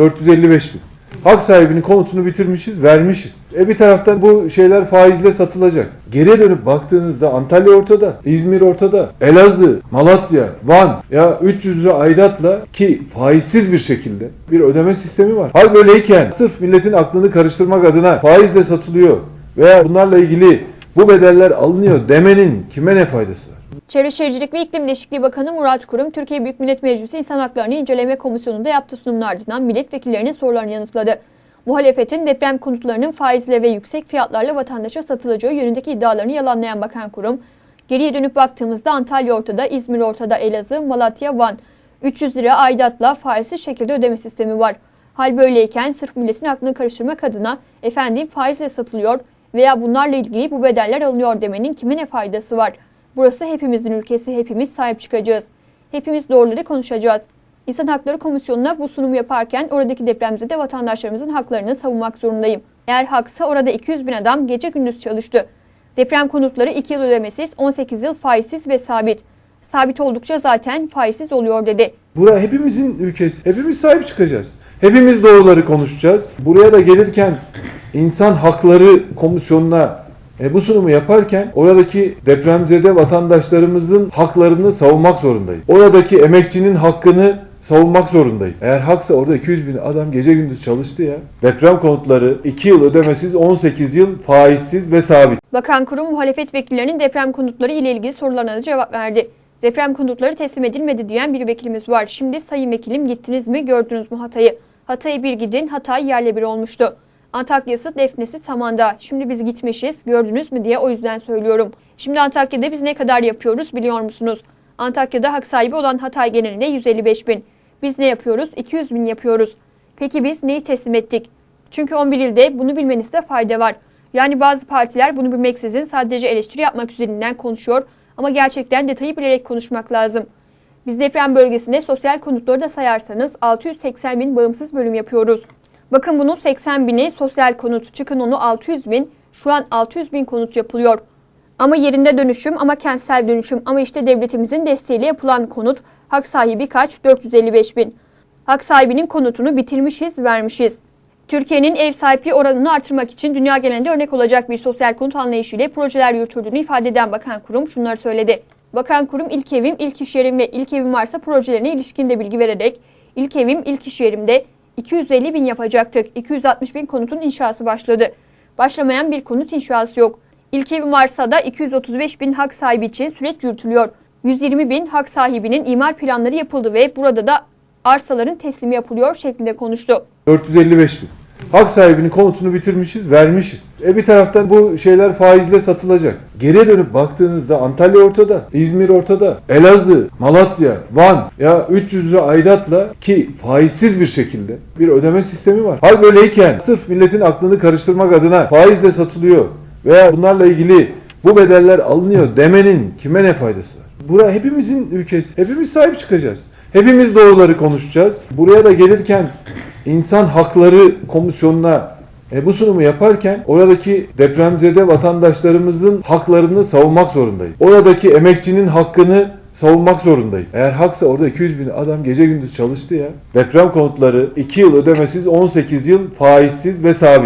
455 bin. Hak sahibinin konutunu bitirmişiz, vermişiz. E bir taraftan bu şeyler faizle satılacak. Geriye dönüp baktığınızda Antalya ortada, İzmir ortada, Elazığ, Malatya, Van ya 300 lira aidatla ki faizsiz bir şekilde bir ödeme sistemi var. Hal böyleyken sırf milletin aklını karıştırmak adına faizle satılıyor veya bunlarla ilgili bu bedeller alınıyor demenin kime ne faydası var? Çevre Şehircilik ve İklim Değişikliği Bakanı Murat Kurum, Türkiye Büyük Millet Meclisi İnsan Haklarını İnceleme Komisyonu'nda yaptığı sunumun ardından milletvekillerinin sorularını yanıtladı. Muhalefetin deprem konutlarının faizle ve yüksek fiyatlarla vatandaşa satılacağı yönündeki iddialarını yalanlayan Bakan Kurum, geriye dönüp baktığımızda Antalya ortada, İzmir ortada, Elazığ, Malatya, Van. 300 lira aidatla faizsiz şekilde ödeme sistemi var. Hal böyleyken sırf milletin aklını karıştırmak adına efendim faizle satılıyor veya bunlarla ilgili bu bedeller alınıyor demenin kime ne faydası var? Burası hepimizin ülkesi, hepimiz sahip çıkacağız. Hepimiz doğruları konuşacağız. İnsan Hakları Komisyonu'na bu sunumu yaparken oradaki depremzede vatandaşlarımızın haklarını savunmak zorundayım. Eğer haksa orada 200 bin adam gece gündüz çalıştı. Deprem konutları 2 yıl ödemesiz, 18 yıl faizsiz ve sabit. Sabit oldukça zaten faizsiz oluyor dedi. Bura hepimizin ülkesi. Hepimiz sahip çıkacağız. Hepimiz doğruları konuşacağız. Buraya da gelirken insan hakları komisyonuna e, bu sunumu yaparken oradaki depremzede vatandaşlarımızın haklarını savunmak zorundayım. Oradaki emekçinin hakkını savunmak zorundayım. Eğer haksa orada 200 bin adam gece gündüz çalıştı ya. Deprem konutları 2 yıl ödemesiz 18 yıl faizsiz ve sabit. Bakan kurum muhalefet vekillerinin deprem konutları ile ilgili sorularına da cevap verdi. Deprem konutları teslim edilmedi diyen bir vekilimiz var. Şimdi sayın vekilim gittiniz mi gördünüz mü Hatay'ı? Hatay'a bir gidin Hatay yerle bir olmuştu. Antakya'sı Defne'si Saman'da. Şimdi biz gitmişiz gördünüz mü diye o yüzden söylüyorum. Şimdi Antakya'da biz ne kadar yapıyoruz biliyor musunuz? Antakya'da hak sahibi olan Hatay genelinde 155 bin. Biz ne yapıyoruz? 200 bin yapıyoruz. Peki biz neyi teslim ettik? Çünkü 11 ilde bunu bilmenizde fayda var. Yani bazı partiler bunu bilmeksizin sadece eleştiri yapmak üzerinden konuşuyor ama gerçekten detayı bilerek konuşmak lazım. Biz deprem bölgesinde sosyal konutları da sayarsanız 680 bin bağımsız bölüm yapıyoruz. Bakın bunun 80 bini sosyal konut, çıkın onu 600 bin, şu an 600 bin konut yapılıyor. Ama yerinde dönüşüm ama kentsel dönüşüm ama işte devletimizin desteğiyle yapılan konut hak sahibi kaç? 455 bin. Hak sahibinin konutunu bitirmişiz, vermişiz. Türkiye'nin ev sahipliği oranını artırmak için dünya genelinde örnek olacak bir sosyal konut anlayışıyla projeler yürütüldüğünü ifade eden Bakan Kurum şunları söyledi. Bakan Kurum ilk evim, ilk iş yerim ve ilk evim varsa projelerine ilişkin de bilgi vererek ilk evim, ilk iş yerimde 250 bin yapacaktık. 260 bin konutun inşası başladı. Başlamayan bir konut inşası yok. İlk evim varsa da 235 bin hak sahibi için süreç yürütülüyor. 120 bin hak sahibinin imar planları yapıldı ve burada da arsaların teslimi yapılıyor şeklinde konuştu. 455 bin. Hak sahibinin konutunu bitirmişiz, vermişiz. E bir taraftan bu şeyler faizle satılacak. Geriye dönüp baktığınızda Antalya ortada, İzmir ortada, Elazığ, Malatya, Van ya 300 lira aidatla ki faizsiz bir şekilde bir ödeme sistemi var. Hal böyleyken sırf milletin aklını karıştırmak adına faizle satılıyor veya bunlarla ilgili bu bedeller alınıyor demenin kime ne faydası var? Bura hepimizin ülkesi. Hepimiz sahip çıkacağız. Hepimiz doğruları konuşacağız. Buraya da gelirken insan hakları komisyonuna e, bu sunumu yaparken oradaki depremzede vatandaşlarımızın haklarını savunmak zorundayım. Oradaki emekçinin hakkını savunmak zorundayım. Eğer haksa orada 200 bin adam gece gündüz çalıştı ya. Deprem konutları 2 yıl ödemesiz 18 yıl faizsiz ve sabit.